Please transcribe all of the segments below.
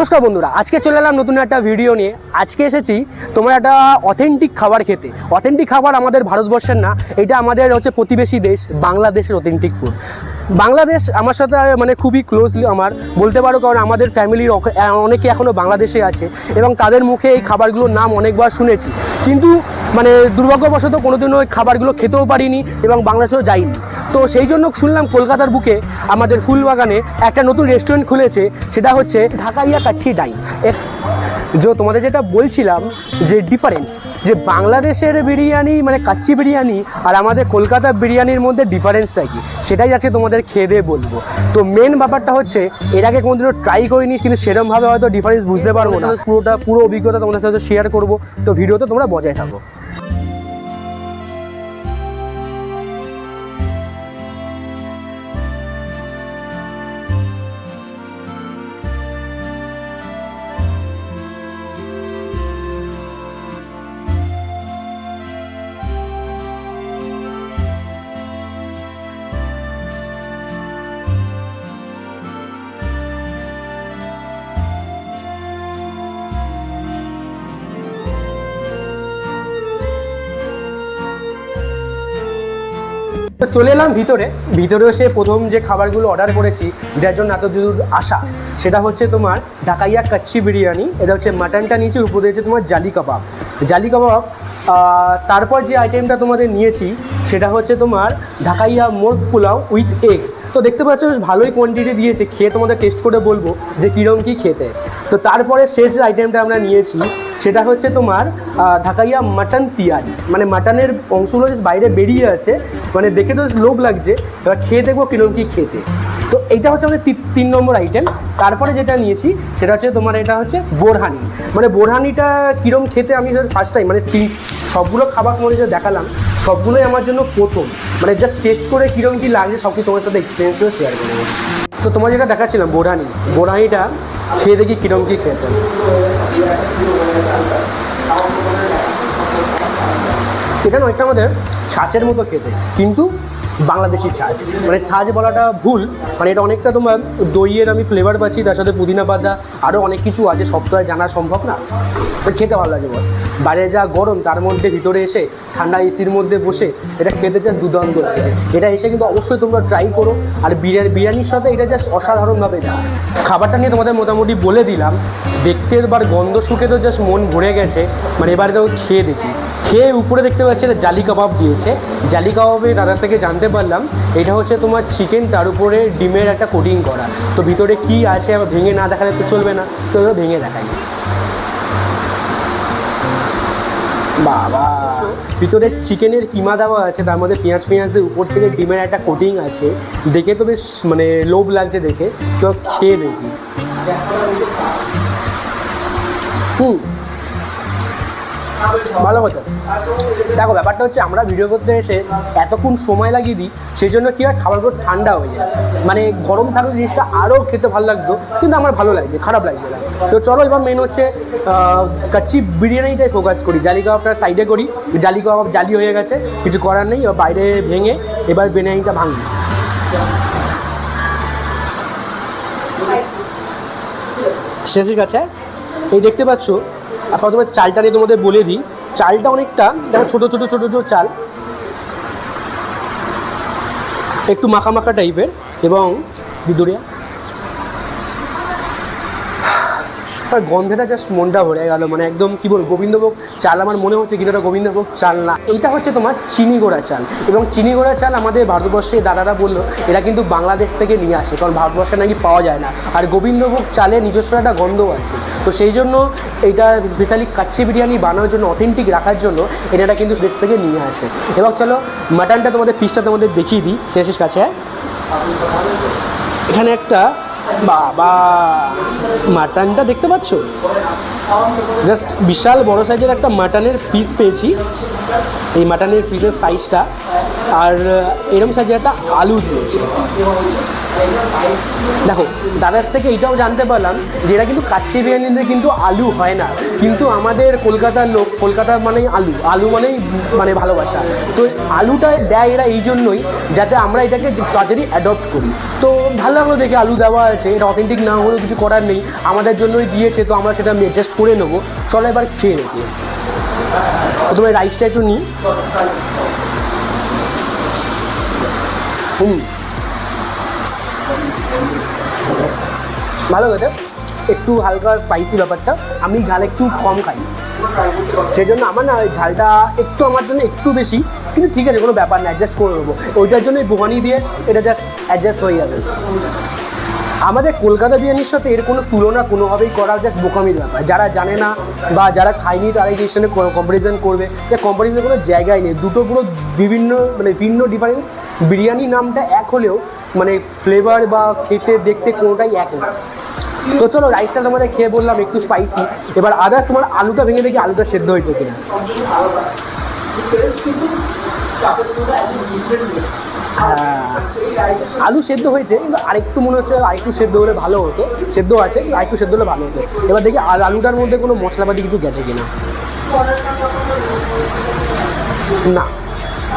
নমস্কার বন্ধুরা, আজকে চলে এলাম নতুন একটা ভিডিও নিয়ে। আজকে এসেছি তোমার একটা অথেন্টিক খাবার খেতে। অথেন্টিক খাবার আমাদের ভারতবর্ষের না, এটা আমাদের হচ্ছে প্রতিবেশী দেশ, বাংলাদেশের অথেন্টিক ফুড বাংলাদেশ আমার সাথে মানে খুবই ক্লোজলি আমার, বলতে পারো কারণ আমাদের ফ্যামিলির অনেকে এখনও বাংলাদেশে আছে এবং তাদের মুখে এই খাবারগুলোর নাম অনেকবার শুনেছি। কিন্তু মানে দুর্ভাগ্যবশত কোনোদিনও ওই খাবারগুলো খেতেও পারিনি এবং বাংলাদেশেও যাইনি। তো সেই জন্য শুনলাম কলকাতার বুকে আমাদের ফুলবাগানে একটা নতুন রেস্টুরেন্ট খুলেছে, সেটা হচ্ছে ঢাকাইয়া কাচ্ছি ডাইন। যে তোমাদের যেটা বলছিলাম যে ডিফারেন্স যে বাংলাদেশের বিরিয়ানি মানে কাচ্চি বিরিয়ানি আর আমাদের কলকাতা বিরিয়ানির মধ্যে ডিফারেন্সটা কি? সেটাই আজকে তোমাদের খেয়ে দিয়ে বলব। তো মেন ব্যাপারটা হচ্ছে, এর আগে কোনোদিনও ট্রাই করিনি, কিন্তু সেরমভাবে হয়তো ডিফারেন্স বুঝতে পারব না। পুরোটা, পুরো অভিজ্ঞতা তোমাদের সাথে শেয়ার করব, তো ভিডিওতে তোমরা বজায় থাকো। চলে এলাম ভিতরে। ভিতরে এসে প্রথম যে খাবারগুলো অর্ডার করেছি, যেটার জন্য এত দূর আসা, সেটা হচ্ছে তোমার ঢাকাইয়া কাচ্চি বিরিয়ানি, এটা হচ্ছে মাটনটা নিচে উপরে দিয়েছে তোমার জালি কাবাব। জালি কাবাব তারপর যে আইটেমটা তোমাদের নিয়েছি, সেটা হচ্ছে তোমার ঢাকাইয়া মোর্গ পোলাও উইথ এগ তো দেখতে পাচ্ছ, বেশ ভালোই কোয়ান্টিটি দিয়েছে, খেয়ে তোমাদের টেস্ট করে বলব যে কীরকম কী খেতে। তো তারপরে শেষ যে আইটেমটা আমরা নিয়েছি, সেটা হচ্ছে তোমার ঢাকাইয়া মাটন তিয়ারি। মানে মাটনের অংশগুলো just বাইরে বেরিয়ে আছে মানে দেখে তো লোভ লাগছে, এবার খেয়ে দেখব কীরকম কী খেতে। তো এইটা হচ্ছে আমাদের তিন নম্বর আইটেম তারপরে যেটা নিয়েছি, সেটা হচ্ছে তোমার এটা হচ্ছে বোরহানি। মানে বোরহানিটা কীরকম খেতে আমি ফার্স্ট টাইম মানে তিন, সবগুলো খাবার তোমাদের যে দেখালাম, সবগুলোই আমার জন্য প্রথম। মানে জাস্ট টেস্ট করে কীরকম কী লাগছে, সব কিছু তোমার সাথে এক্সপিরিয়েন্সগুলো শেয়ার করে তো তোমার যেটা দেখাচ্ছিলাম, বোরহানি। বোরহানিটা খেয়ে দেখি কীরকম কী খেতে। এটা না একটা আমাদের ছাঁচের মতো খেতে। কিন্তু বাংলাদেশি ছাঁচ। মানে ছাঁচ বলাটা ভুল মানে এটা অনেকটা তোমার দইয়ের আমি ফ্লেভার পাচ্ছি, তার সাথে পুদিনা পাতা আরও অনেক কিছু আছে সপ্তাহে জানা সম্ভব না। খেতে ভালো লাগে বস বাইরে যা গরম, তার মধ্যে ভিতরে এসে ঠান্ডা এসির মধ্যে বসে এটা খেতে জাস্ট দুর্দান্ত লাগে। এটা এসে কিন্তু অবশ্যই তোমরা ট্রাই করো। আর বিরিয়ানি বিরিয়ানির সাথে এটা জাস্ট অসাধারণভাবে যায়। খাবারটা নিয়ে তোমাদের মোটামুটি বলে দিলাম। দেখতে এবার গন্ধ শুকে তো জাস্ট মন ভরে গেছে। মানে এবারে তো খেয়ে দেখি। খেয়ে উপরে দেখতে পাচ্ছি একটা জালি কাবাব দিয়েছে। জালি কাবাবে দাদার থেকে জানতে পারলাম, এটা হচ্ছে তোমার চিকেন তার উপরে ডিমের একটা কোটিং করা। তো ভিতরে কি আছে আবার ভেঙে না দেখালে তো চলবে না। তো ভেঙে দেখাই। বাবা! ভিতরে চিকেনের কিমা দেওয়া আছে, তার মধ্যে পেঁয়াজ পেঁয়াজ দিয়ে উপর থেকে ডিমের একটা কোটিং আছে। দেখে তো বেশ মানে লোভ লাগছে দেখে। তো খেয়ে দেখি। হুম। ভালো কথা দেখো, ব্যাপারটা হচ্ছে আমরা ভিডিও করতে এসে এতক্ষণ সময় লাগিয়ে দিই, সেই জন্য কী হয়, খাবারগুলো ঠান্ডা হয়ে যায়। মানে গরম থাকলে জিনিসটা আরও খেতে ভালো লাগতো, কিন্তু আমার ভালো লাগছে, খারাপ লাগছে না। তো চলো, এবার মেন হচ্ছে কাচ্চি বিরিয়ানিটাই ফোকাস করি। জালি কাবাবটা সাইডে করি। জালি কাবাব জালি হয়ে গেছে, কিছু করার নেই বাইরে ভেঙে এবার বিরিয়ানিটা ভাঙি শেষের কাছে, এই দেখতে পাচ্ছ প্রথমে চালটা নিয়ে তোমাদের বলে দিই। চালটা অনেকটা, দেখো ছোটো ছোটো ছোটো ছোটো চাল। একটু মাখা মাখা টাইপের এবং বিদুরিয়া আর গন্ধেটা জাস্ট মনটা ভরে গেল মানে একদম কী বলব, গোবিন্দভোগ চাল, আমার মনে হচ্ছে কিন্তু এটা গোবিন্দভোগ চাল না। এইটা হচ্ছে তোমার চিনি গোড়া চাল। এবং চিনি গোড়া চাল আমাদের ভারতবর্ষে দাদারা বলল, এরা কিন্তু বাংলাদেশ থেকে নিয়ে আসে, কারণ ভারতবর্ষে নাকি পাওয়া যায় না। আর গোবিন্দভোগ চালের নিজস্ব একটা গন্ধ আছে। তো সেই জন্য এটা স্পেশালি কাচ্চি বিরিয়ানি বানানোর জন্য অথেন্টিক রাখার জন্য এটা কিন্তু দেশ থেকে নিয়ে আসে। এবং চলো মাটনটা তোমাদের পিসটা তোমাদের দেখিয়ে দিই। শেষের কাছে এখানে একটা বাবা, মাটনটা দেখতে পাচ্ছ? জাস্ট বিশাল বড় সাইজের একটা মাটনের পিস পেয়েছি। এই মাটনের পিসের সাইজটা আর এরম সাইজের একটা আলু দিয়েছে। দেখো, দাদার থেকে এটাও জানতে পারলাম যে এরা কিন্তু কাচ্চি বিরিয়ানিতে কিন্তু আলু হয় না। কিন্তু আমাদের কলকাতার লোক, কলকাতা মানেই আলু আলু মানেই মানে ভালোবাসা। তো আলুটা দেয় এরা এই জন্যই যাতে আমরা এটাকে তাড়াতাড়ি অ্যাডপ্ট করি। তো ভালো লাগল দেখে আলু দেওয়া আছে। এটা অথেন্টিক না হলেও কিছু করার নেই। আমাদের জন্যই দিয়েছে, তো আমরা সেটা অ্যাডজাস্ট করে নেব। চলো এবার খেয়ে দেখি। প্রথমে রাইসটা একটু নিই। হুম। ভালো খেতে। একটু হালকা স্পাইসি ব্যাপারটা। আমি ঝাল একটু কম খাই। সেই জন্য আমার না ঝালটা একটু আমার জন্য একটু বেশি। কিন্তু ঠিক আছে, কোনো ব্যাপার না অ্যাডজাস্ট করে নেব। ওইটার জন্যই বোহানি দিয়ে এটা জাস্ট অ্যাডজাস্ট হয়ে যাবে। আমাদের কলকাতা বিরিয়ানির সাথে এর কোনো তুলনা কোনোভাবেই করা জাস্ট বোকামির ব্যাপার। যারা জানে না বা যারা খায়নি, তারা এই সঙ্গে কম্পারিজন করবে। যে কম্পারিজনের কোনো জায়গায় নেই। দুটো পুরো বিভিন্ন মানে ভিন্ন ডিফারেন্স বিরিয়ানি নামটা এক হলেও মানে ফ্লেভার বা খেতে দেখতে কোনোটাই এক না। তো চলো রাইসটা তোমাদের খেয়ে বললাম, একটু স্পাইসি এবার আদার্স তোমার আলুটা ভেঙে দেখি, আলুটা সেদ্ধ হয়েছে কিনা। আলু সেদ্ধ হয়েছে, কিন্তু আরেকটু মনে হচ্ছে আরেকটু সেদ্ধ হলে ভালো হতো। সেদ্ধ আছে আরেকটু সেদ্ধ হলে ভালো হতো। এবার দেখি আর আলুটার মধ্যে কোনো মশলাপাতি কিছু গেছে কিনা। না।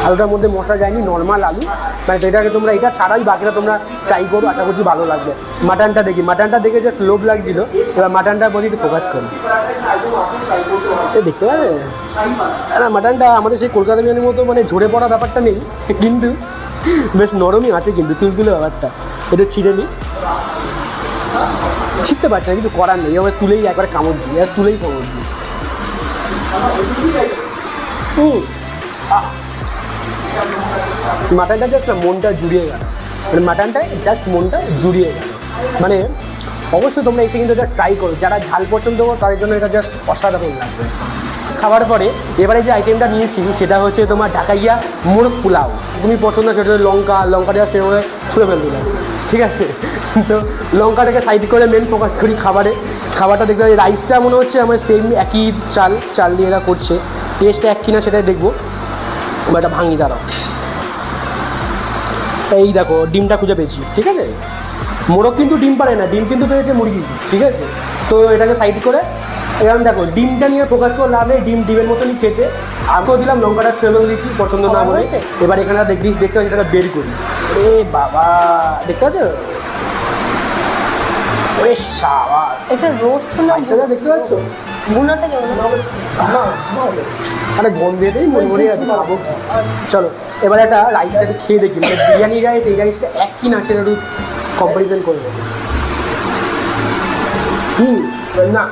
আলুটার মধ্যে মশলা যায়নি নর্মাল আলু। মানে এটাকে তোমরা, এটা ছাড়াই বাকিটা তোমরা ট্রাই করো, আশা করছি ভালো লাগবে। মাটনটা দেখি, মাটনটা দেখে জাস্ট লোভ লাগছিল। এবার মাটনটার প্রতি একটু ফোকাস করি। দেখতে পাবে? না, মাটনটা আমাদের সেই কলকাতা বিরিয়ানির মতো মানে ঝরে পড়া ব্যাপারটা নেই, কিন্তু বেশ নরমই আছে কিন্তু, তুলতুলে ব্যাপারটা। এটা ছিঁড়ে নিই ছিঁড়তে পারছে না কিছু করার নেই। এবার তুলেই একবার কামড় দিই আর তুলেই কামড় দিই। হুম, আহ। মাটনটা জাস্ট না মনটা জুড়িয়ে গেল। মানে মাটনটায় জাস্ট মনটা জুড়িয়ে গেল। মানে অবশ্যই তোমরা এসে কিন্তু এটা ট্রাই করো। যারা ঝাল পছন্দ করো, তাদের জন্য এটা জাস্ট অসাধারণ লাগবে। খাওয়ার পরে এবারে যে আইটেমটা নিয়েছি, সেটা হচ্ছে তোমার ঢাকাইয়া মোরগ পোলাও। তুমি পছন্দ সেটা লঙ্কা, লঙ্কাটা সেভাবে ছুঁড়ে ফেলতে দাও ঠিক আছে? তো লঙ্কাটাকে সাইড করে মেন ফোকাস করি খাবারে। খাবারটা দেখতে পাচ্ছি রাইসটা মনে হচ্ছে আমার সেম একই চাল চাল দিয়ে এরা করছে। টেস্ট এক কিনা সেটাই দেখব। বা এটা ভাঙি, দাঁড়াও। এই দেখো ডিমটা খুঁজে পেয়েছি ঠিক আছে? মোরগ কিন্তু ডিম পারে না ডিম কিন্তু পেয়েছে মুরগি ঠিক আছে? তো এটাকে সাইড করে এরকম দেখো ডিমটা নিয়ে ফোকাস করে লাভ নেই ডিম ডিমের মতনই খেতে। আগেও দিলাম লঙ্কাটা ছুঁয়ে দিয়েছি পছন্দ না বলে? এবার এখানে দেখছিস দেখতে পাচ্ছি এটা বের করি। এ বাবা দেখতে পাচ্ছ? ওরে সাবাস। এটা রোস্ট না দেখতে পাচ্ছ? ভুনাটা কেমন? আরে গন্ধেতেই মনে মনে আছে, খাব। চলো, এবার একটা রাইসটাকে খেয়ে দেখি। মানে বিরিয়ানি রাইস এই রাইসটা এক কি না সেটা একটু কম্পারিজন করে দেবো হুম, না,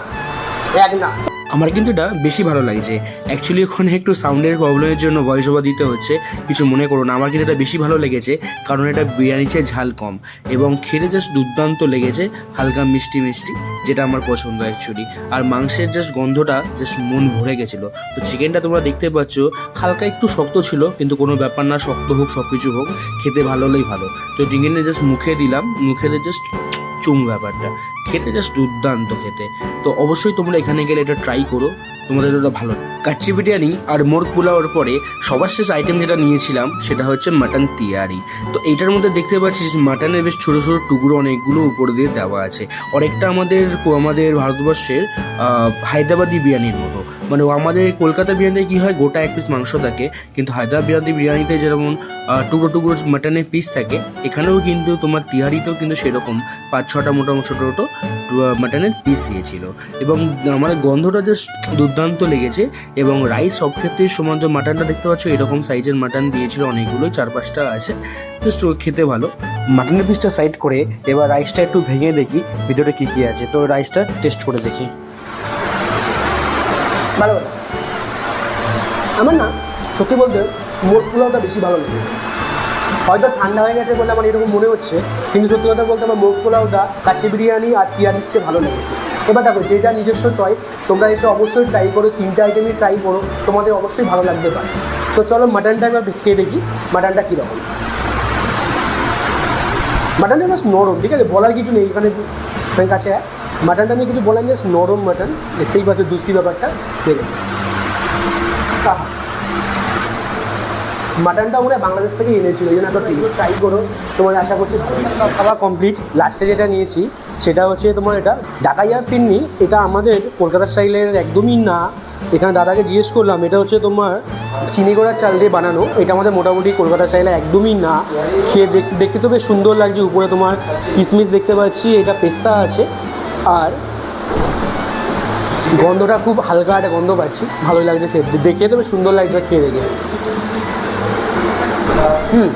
এক না। আমার কিন্তু এটা বেশি ভালো লাগছে অ্যাকচুয়ালি ওখানে একটু সাউন্ডের প্রবলেমের জন্য ভয়েস ওভার দিতে হচ্ছে, কিছু মনে করো না। আমার কিন্তু এটা বেশি ভালো লেগেছে, কারণ এটা বিরিয়ানির চেয়ে ঝাল কম এবং খেতে জাস্ট দুর্দান্ত লেগেছে, হালকা মিষ্টি মিষ্টি, যেটা আমার পছন্দ অ্যাকচুয়ালি আর মাংসের জাস্ট গন্ধটা জাস্ট মন ভরে গেছিল। তো চিকেনটা তোমরা দেখতে পাচ্ছ, হালকা একটু শক্ত ছিল, কিন্তু কোনো ব্যাপার না, শক্ত হোক সব কিছু হোক, খেতে ভালো হলেই ভালো। তো চিকেনটা জাস্ট মুখে দিলাম, মুখে জাস্ট চুম ব্যাপারটা। খেতে জাস্ট দুর্দান্ত খেতে। তো অবশ্যই তোমরা এখানে গেলে এটা ট্রাই করো। তোমাদের এটা ভালো কাচ্চি বিরিয়ানি আর মোর পোলাওর পরে সবার শেষ আইটেম যেটা নিয়েছিলাম, সেটা হচ্ছে মাটন তিয়ারি। তো এইটার মধ্যে দেখতে পাচ্ছিস মাটনের বেশ ছোটো ছোটো টুকরো অনেকগুলো উপরে দিয়ে দেওয়া আছে। অনেকটা আমাদের আমাদের ভারতবর্ষের হায়দ্রাবাদি বিরিয়ানির মতো। মানে আমাদের কলকাতা বিরিয়ানিতে কী হয়, গোটা এক পিস মাংস থাকে, কিন্তু হায়দ্রাবাদি বিরিয়ানিতে যেমন টুকরো টুকরো মাটনের পিস থাকে, এখানেও কিন্তু তোমার তিহারিতেও কিন্তু সেরকম পাঁচ ছটা মোটামুটি ছোটো ছোটো মাটনের পিস দিয়েছিল। এবং আমার গন্ধটা জাস্ট দুর্দান্ত লেগেছে। এবং রাইস সব ক্ষেত্রে সমান তো মাটনটা দেখতে পাচ্ছ এরকম সাইজের মাটন দিয়েছিল অনেকগুলো চার পাঁচটা আছে জাস্ট খেতে ভালো। মাটনের পিসটা সাইড করে এবার রাইসটা একটু ভেঙে দেখি ভিতরে কী কী আছে। তো রাইসটা টেস্ট করে দেখি। ভালো ভালো। আমার না সত্যি বলতে মোট পোলাওটা বেশি ভালো লেগেছে। হয়তো ঠান্ডা হয়ে গেছে বলে আমার এরকম মনে হচ্ছে, কিন্তু সত্যি কথা বলতে আমার মোট পোলাওটা কাচ্চি বিরিয়ানি আর তিয়ারির চেয়ে ভালো লেগেছে। এবার দেখো, যে যা নিজস্ব চয়েস তোমরা এসে অবশ্যই ট্রাই করো, তিনটা আইটেমই ট্রাই করো, তোমাদের অবশ্যই ভালো লাগতে পারে তো চলো মাটনটা এবার খেয়ে দেখি মাটনটা কীরকম। মাটনটা জাস্ট নরম, ঠিক আছে? বলার কিছু নেই, এখানে কাছে মাটনটা নিয়ে কিছু বলার জাস্ট নরম মাটন দেখতেই পাচ্ছ জুসি ব্যাপারটা। দেখে। মাটনটা মনে হয় বাংলাদেশ থেকে এনেছিল, এই জন্য এত টেস্ট ট্রাই করো। তোমার আশা করছি সব খাওয়া কমপ্লিট লাস্টে যেটা নিয়েছি, সেটা হচ্ছে তোমার এটা ডাকাইয়া ফিরনি এটা আমাদের কলকাতা স্টাইলের একদমই না। এখানে দাদাকে জিজ্ঞেস করলাম, এটা হচ্ছে তোমার চিনি করার চাল দিয়ে বানানো। এটা আমাদের মোটামুটি কলকাতা স্টাইলে একদমই না। খেয়ে দেখতে দেখতে তো বেশ সুন্দর লাগছে। উপরে তোমার কিশমিশ দেখতে পাচ্ছি, এটা পেস্তা আছে। আর গন্ধটা খুব হালকা একটা গন্ধ পাচ্ছি। ভালোই লাগছে খেতে। দেখে তো বেশ সুন্দর লাগছে খেয়ে দেখে। হুম।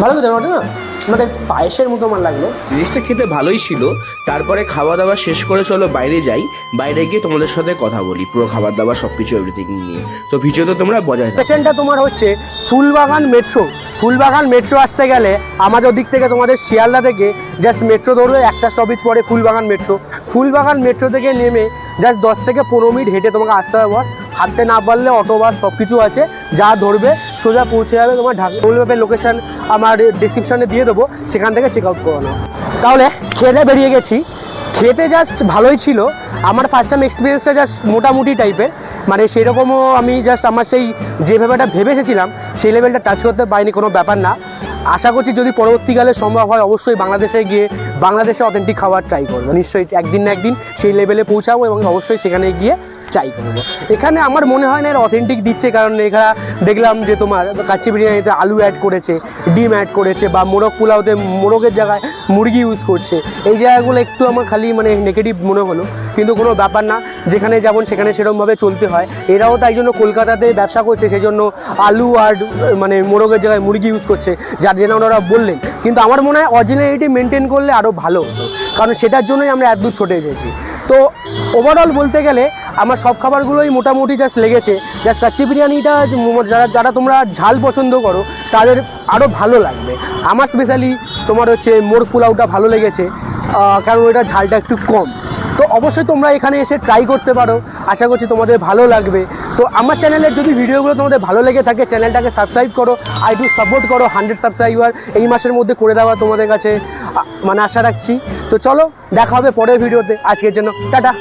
ভালো খেতে আমার না? মানে পায়েসের মতো আমার লাগল। জিনিসটা খেতে ভালোই ছিল। তারপরে খাওয়া দাওয়া শেষ করে চলো বাইরে যাই। বাইরে গিয়ে তোমাদের সাথে কথা বলি। পুরো খাবার দাবার সব কিছু এভরিথিং নিয়ে তো ভিডিওতে তোমরা বজায়। স্টেশনটা তোমার হচ্ছে ফুলবাগান মেট্রো ফুলবাগান মেট্রো আসতে গেলে আমাদের দিক থেকে তোমাদের শিয়ালদা থেকে জাস্ট মেট্রো ধরবে একটা স্টপেজ পরে ফুলবাগান মেট্রো ফুলবাগান মেট্রো থেকে নেমে জাস্ট দশ থেকে পনেরো মিনিট হেঁটে তোমাকে আসতে হবে বস হাঁটতে না পারলে অটো, বাস সব কিছু আছে। যা ধরবে, সোজা পৌঁছে যাবে তোমার ঢাকা। লোকেশন আমার ডিসক্রিপশনে দিয়ে দেবো, সেখান থেকে চেক আউট করে নাও। তাহলে খেতে বেরিয়ে গেছি। খেতে জাস্ট ভালোই ছিল। আমার ফার্স্ট টাইম এক্সপিরিয়েন্সটা জাস্ট মোটামুটি টাইপের মানে সেরকমও আমি জাস্ট আমার সেই যে ভেবেটা ভেবে এসেছিলাম সেই লেভেলটা টাচ করতে পারিনি, কোনো ব্যাপার না। আশা করছি যদি পরবর্তীকালে সম্ভব হয়, অবশ্যই বাংলাদেশে গিয়ে বাংলাদেশে অথেন্টিক খাবার ট্রাই করব। নিশ্চয়ই একদিন না একদিন সেই লেভেলে পৌঁছাবো এবং অবশ্যই সেখানে গিয়ে ট্রাই করব। এখানে আমার মনে হয় না এর অথেন্টিক দিচ্ছে, কারণ এখানে দেখলাম যে তোমার কাচ্চি বিরিয়ানিতে আলু অ্যাড করেছে, ডিম অ্যাড করেছে, বা মোরগ পোলাওতে মোরগের জায়গায় মুরগি ইউজ করছে। এই জায়গাগুলো একটু আমার খালি মানে নেগেটিভ মনে হলো, কিন্তু কোনো ব্যাপার না। যেখানে যেমন সেখানে সেরকমভাবে চলতে হয়। এরাও তাই জন্য কলকাতাতে ব্যবসা করছে সেই জন্য আলু আর মানে মোরগের জায়গায় মুরগি ইউজ করছে, যার জন্য ওনারা বললেন। কিন্তু আমার মনে হয় অরিজিনালিটি মেনটেন করলে আরও ভালো হতো। কারণ সেটার জন্যই আমরা এত দূর ছুটে এসেছি। তো ওভারঅল বলতে গেলে আমার সব খাবারগুলোই মোটামুটি জাস্ট লেগেছে। জাস্ট কাচ্চি বিরিয়ানিটা যারা যারা তোমরা ঝাল পছন্দ করো, তাদের আরও ভালো লাগবে। আমার স্পেশালি তোমার হচ্ছে মোর পোলাওটা ভালো লেগেছে কারণ ওইটা ঝালটা একটু কম। তো অবশ্যই তোমরা এখানে এসে ট্রাই করতে পারো। আশা করছি তোমাদের ভালো লাগবে। তো আমার চ্যানেলের যদি ভিডিওগুলো তোমাদের ভালো লেগে থাকে চ্যানেলটাকে সাবস্ক্রাইব করো আই ডু সাপোর্ট করো হান্ড্রেড সাবস্ক্রাইবার এই মাসের মধ্যে করে দেওয়া তোমাদের কাছে মানে আশা রাখছি। তো চলো, দেখা হবে পরের ভিডিওতে। আজকের জন্য, টাটা।